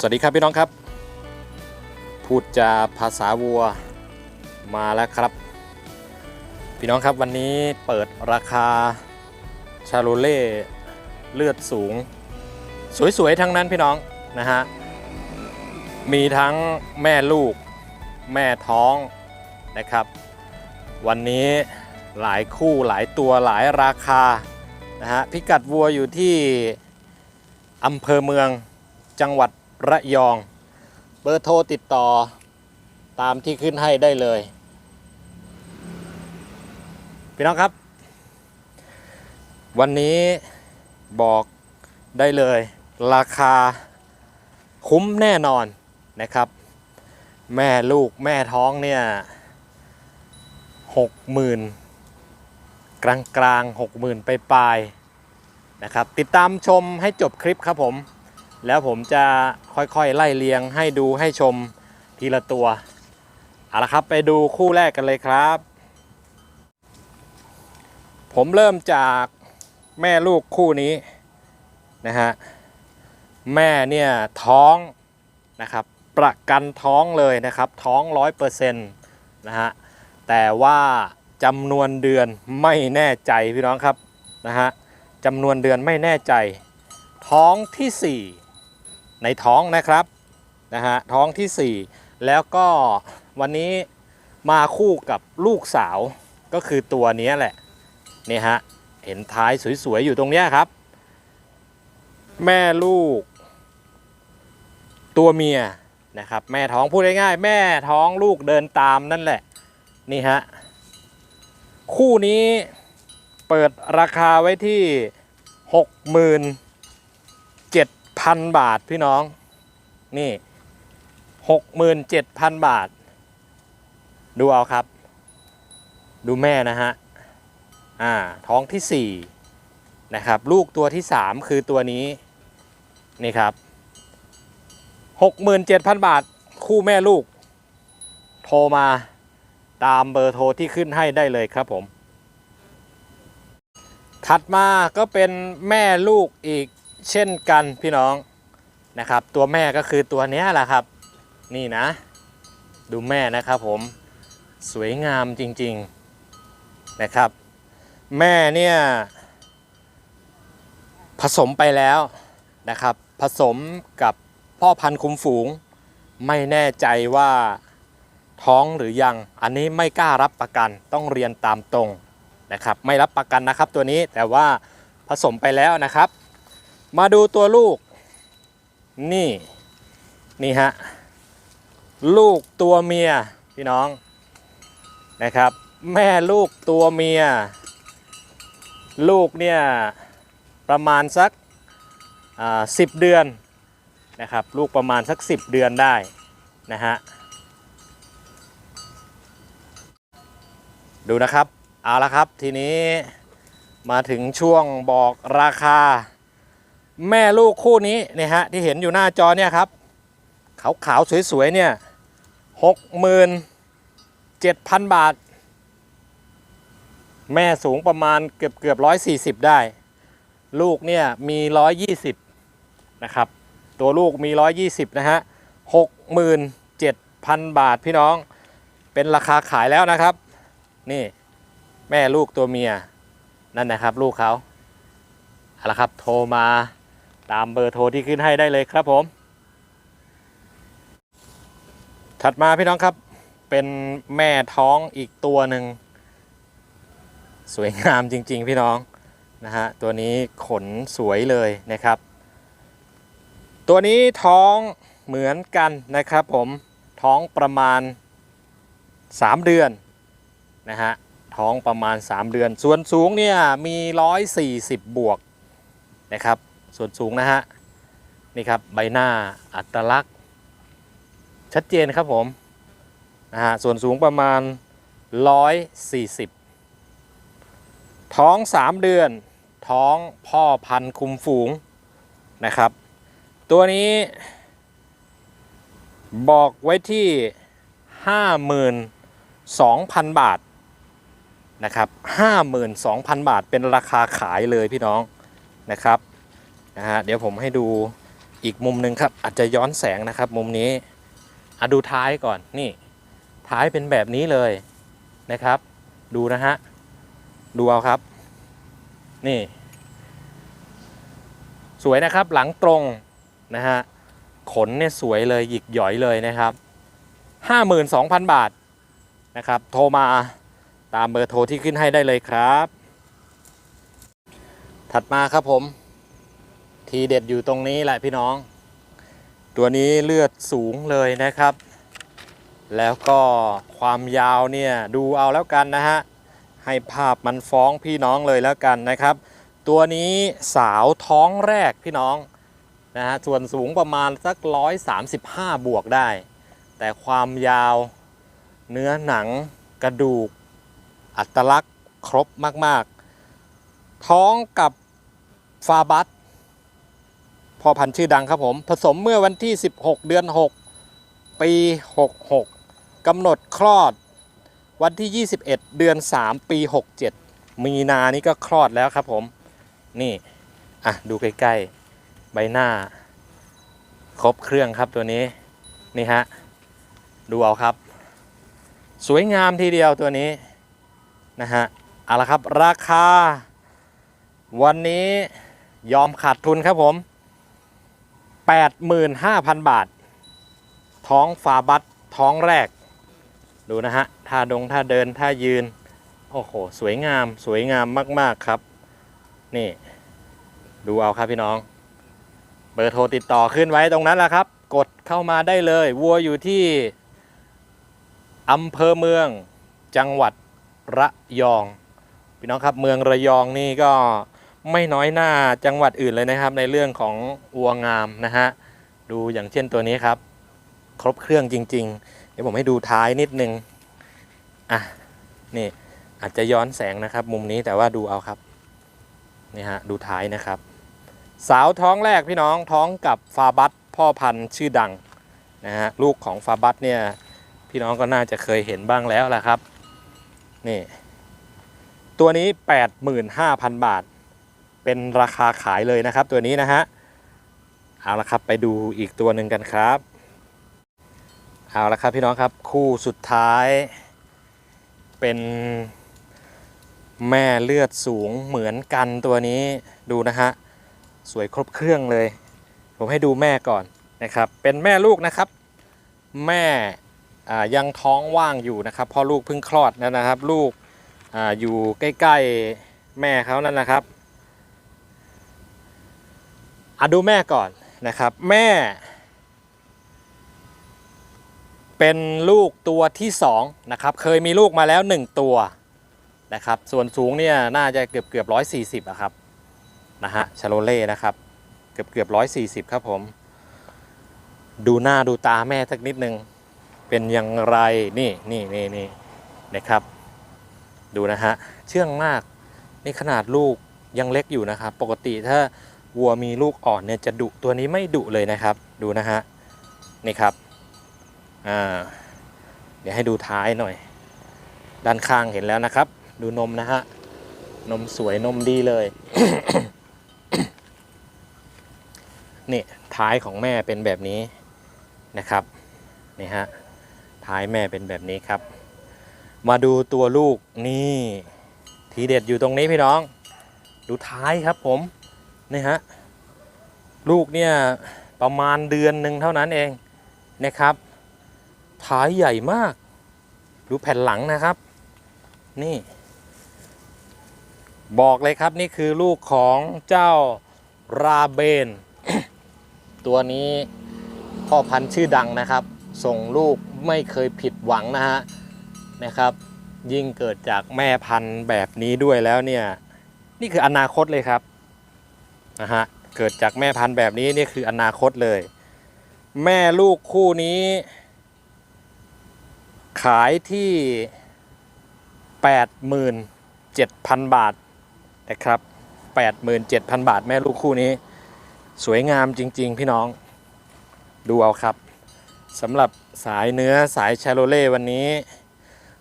สวัสดีครับพี่น้องครับ พูดจาภาษาวัวมาแล้วครับ พี่น้องครับวันนี้เปิดราคาชาโลเล่เลือดสูง สวยๆ ทั้งนั้นพี่น้องนะฮะ มีทั้งแม่ลูกแม่ท้องนะครับ วันนี้หลายคู่หลายตัวหลายราคานะฮะพิกัดวัวอยู่ที่อำเภอเมืองจังหวัด ระยอง เบอร์โทรติดต่อตามที่ขึ้นให้ได้เลยพี่น้องครับ วันนี้บอกได้เลย ราคาคุ้มแน่นอนนะครับ แม่ลูกแม่ท้องเนี่ยหกหมื่นกลางกลางหกหมื่นไปปลายนะครับ ติดตามชมให้จบคลิปครับผม แล้วผมจะค่อยๆไล่เลียงให้ดูให้ชมทีละตัวเอาละครับไปดูคู่แรกกันเลยครับ ผมเริ่มจากแม่ลูกคู่นี้นะฮะแม่เนี่ยท้องนะครับประกันท้องเลยนะครับท้องร้อยเปอร์เซ็นต์นะฮะแต่ว่าจำนวนเดือนไม่แน่ใจพี่น้องครับนะฮะจำนวนเดือนไม่แน่ใจ ท้องที่ 4 ในท้องนะครับนะฮะท้องทีสี่ 4 แล้วก็วันนี้มาคู่กับลูกสาวก็คือตัวนี้แหละนี่ฮะเห็นท้ายสวยๆอยู่ตรงเนี้ยครับ แม่ลูก ตัวเมียนะครับ แม่ท้องพูดง่ายๆแม่ท้องลูกเดินตามนั่นแหละนี่ฮะคู่นี้เปิดราคาไว้ที่ 67,000บาทพี่น้อง นี่67,000บาท ดูเอาครับ ดูแม่นะฮะ อ่า ท้องที่4นะครับ ลูกตัวที่3คือตัวนี้ นี่ครับ67,000บาท คู่แม่ลูก โทรมาตามเบอร์โทรที่ขึ้นให้ได้เลยครับผม ถัดมาก็เป็นแม่ลูกอีก เช่นกันพี่น้องนะครับ ตัวแม่ก็คือตัวนี้แหละครับ นี่นะ ดูแม่นะครับผมสวยงามจริงๆนะครับ แม่เนี่ยผสมไปแล้วนะครับ ผสมกับพ่อพันธุ์คุ้มฝูง ไม่แน่ใจว่าท้องหรือยัง อันนี้ไม่กล้ารับประกันต้องเรียนตามตรงนะครับ ไม่รับประกันนะครับตัวนี้แต่ว่าผสมไปแล้วนะครับ มาดูตัวลูก นี่นี่ฮะลูกตัวเมียพี่น้องนะครับ แม่ลูกตัวเมีย ลูกเนี่ยประมาณสักสิบเดือนนะครับ ลูกประมาณสัก 10 เดือนได้นะฮะดูนะครับ เอาละครับทีนี้มาถึงช่วงบอกราคา แม่ลูกคู่นี้เนี่ยฮะที่เห็นอยู่หน้าจอเนี่ยครับขาวขาวๆสวยๆเนี่ยหกหมื่นเจ็ดพันบาท แม่สูงประมาณเกือบเกือบร้อยสี่สิบได้ ลูกเนี่ยมีร้อยยี่สิบนะครับ ตัวลูกมีร้อยยี่สิบนะฮะหกหมื่นเจ็ดพันบาทพี่น้อง เป็นราคาขายแล้วนะครับ นี่แม่ลูกตัวเมียนั่นนะครับ ลูกเขาเอาละครับโทรมา ตามเบอร์โทรที่ขึ้นให้ได้เลยครับผม ถัดมาพี่น้องครับเป็นแม่ท้องอีกตัวหนึ่ง สวยงามจริง ๆ พี่น้องนะฮะตัวนี้ขนสวยเลยนะครับ ตัวนี้ท้องเหมือนกันนะครับผมท้องประมาณ 3 เดือนนะฮะท้องประมาณ 3 เดือน ส่วนสูงเนี่ยมี 140 บวกนะครับ ส่วนสูงนะฮะนี่ครับใบหน้าอัตลักษณ์ ชัดเจนครับผมนะฮะส่วนสูงประมาณ 140 ท้อง 3 เดือน ท้องพ่อพันธุ์คุมฝูงนะครับ ตัวนี้บอกไว้ที่ 52,000 บาทนะครับ 52,000 บาทเป็นราคาขายเลยพี่น้องนะครับ นะฮะเดี๋ยวผมให้ดูอีกมุมหนึ่งครับ อาจจะย้อนแสงนะครับ มุมนี้อะดูท้ายก่อนนี่ท้ายเป็นแบบนี้เลยนะครับ ดูนะฮะดูเอาครับ นี่ สวยนะครับหลังตรงนะฮะขนเนี่ยสวยเลยหยิกหย่อยเลยนะครับ 52,000 บาทนะครับ โทรมาตามเบอร์โทรที่ขึ้นให้ได้เลยครับ ถัดมาครับผม ทีเด็ดอยู่ตรงนี้แหละพี่น้อง ตัวนี้เลือดสูงเลยนะครับ แล้วก็ความยาวเนี่ยดูเอาแล้วกันนะฮะ ให้ภาพมันฟ้องพี่น้องเลยแล้วกันนะครับ ตัวนี้สาวท้องแรกพี่น้องนะฮะส่วนสูงประมาณสัก 135 บวกได้ แต่ความยาวเนื้อหนังกระดูก อัตลักษณ์ครบมาก ๆ ท้องกับฟาบัส พ่อพันธุ์ชื่อดังครับผม ผสมเมื่อวันที่ 16 เดือน 6 ปี 66กำหนดคลอดวันที่ 21 เดือน 3 ปี 67 มีนานี้ก็คลอดแล้วครับผม นี่ อะ ดูใกล้ ๆ ใบหน้า ครบเครื่องครับตัวนี้ นี่ฮะ ดูเอาครับ สวยงามทีเดียวตัวนี้ นะฮะ เอาละครับ ราคา วันนี้ยอมขาดทุนครับผม 85,000 บาท ท้องฝาบัตท้องแรก ดูนะฮะท่าดงท่าเดินท่ายืน โอ้โห สวยงามสวยงามมาก ๆ ครับ นี่ ดูเอาครับพี่น้อง เบอร์โทรติดต่อขึ้นไว้ตรงนั้นแหละครับ กดเข้ามาได้เลยวัวอยู่ที่อำเภอเมืองจังหวัดระยอง พี่น้องครับเมืองระยองนี่ก็ ไม่น้อยหน้าจังหวัดอื่นเลยนะครับ ในเรื่องของวัวงามนะฮะดูอย่างเช่นตัวนี้ครับ ครบเครื่องจริง ๆ เดี๋ยวผมให้ดูท้ายนิดนึงอะนี่อาจจะย้อนแสงนะครับ มุมนี้แต่ว่าดูเอาครับนี่ฮะดูท้ายนะครับ สาวท้องแรกพี่น้องท้องกับฟาบัตพ่อพันธุ์ชื่อดังนะฮะลูกของฟาบัตเนี่ยพี่น้องก็น่าจะเคยเห็นบ้างแล้วแหละครับนี่ตัวนี้ 85,000 บาท เป็นราคาขายเลยนะครับ ตัวนี้นะฮะเอาละครับไปดูอีกตัวหนึ่งกันครับเอาละครับพี่น้องครับคู่สุดท้าย เป็นแม่เลือดสูงเหมือนกันตัวนี้ดูนะฮะสวยครบเครื่องเลย ผมให้ดูแม่ก่อนนะครับ เป็นแม่ลูกนะครับ แม่ยังท้องว่างอยู่นะครับพ่อลูกเพิ่งคลอดนะครับ ลูกออยู่ใกล้ ๆ แม่เขานั่นนะครับ อะดูแม่ก่อนนะครับ แม่ เป็นลูกตัวที่2นะครับ เคยมีลูกมาแล้ว 1 ตัวนะครับ ส่วนสูงเนี่ยน่าจะเกือบเกือบร้อยสี่สิบอะครับนะฮะชาโลเล่นะครับ เกือบเกือบร้อยสี่สิบครับผม ดูหน้าดูตาแม่สักนิดนึง เป็นอย่างไรนี่นี่นี่นี่นะครับ ดูนะฮะเชื่องมากนี่ขนาดลูกยังเล็กอยู่นะครับ ปกติถ้า วัวมีลูกอ่อนเนี่ยจะดุตัวนี้ไม่ดุเลยนะครับ ดูนะฮะนี่ครับอ่าเดี๋ยวให้ดูท้ายหน่อย ด้านข้างเห็นแล้วนะครับ ดูนมนะฮะนมสวยนมดีเลยนี่ท้ายของแม่เป็นแบบนี้นะครับนี่ฮะท้ายแม่เป็นแบบนี้ครับ มาดูตัวลูกนี่ ทีเด็ดอยู่ตรงนี้พี่น้อง ดูท้ายครับผม นี่ฮะลูกเนี่ยประมาณเดือนหนึ่งเท่านั้นเองนะครับท้ายใหญ่มากดูแผ่นหลังนะครับ นี่ บอกเลยครับนี่คือลูกของเจ้าราเบน ตัวนี้พ่อพันธุ์ชื่อดังนะครับ ส่งลูกไม่เคยผิดหวังนะฮะนะครับ ยิ่งเกิดจากแม่พันธุ์แบบนี้ด้วยแล้วเนี่ย นี่คืออนาคตเลยครับ นะฮะเกิดจากแม่พันธุ์แบบนี้นี่คืออนาคตเลย แม่ลูกคู่นี้ ขายที่87,000บาทนะครับ87,000บาทแม่ลูกคู่นี้ สวยงามจริง ๆ พี่น้องดูเอาครับสำหรับสายเนื้อสายชาโลเล่วันนี้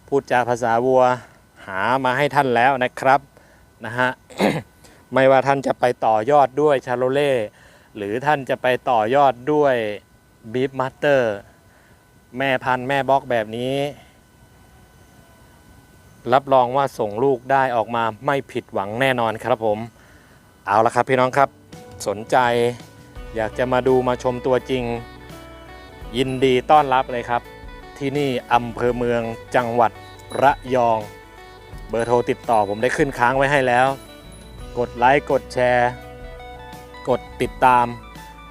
พูดจาภาษาวัวหามาให้ท่านแล้วนะครับนะฮะ ไม่ว่าท่านจะไปต่อยอดด้วยชาโลเล่หรือท่านจะไปต่อยอดด้วยบีฟมาสเตอร์แม่พันธุ์แม่บล็อกแบบนี้ รับรองว่าส่งลูกได้ออกมาไม่ผิดหวังแน่นอนครับผม เอาละครับพี่น้องครับสนใจอยากจะมาดูมาชมตัวจริง ยินดีต้อนรับเลยครับ ที่นี่อำเภอเมืองจังหวัดระยอง เบอร์โทรติดต่อผมได้ขึ้นค้างไว้ให้แล้ว กดไลค์กดแชร์ กดติดตาม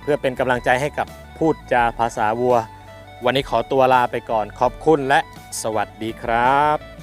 เพื่อเป็นกำลังใจให้กับพูดจาภาษาวัว วันนี้ขอตัวลาไปก่อนขอบคุณและสวัสดีครับ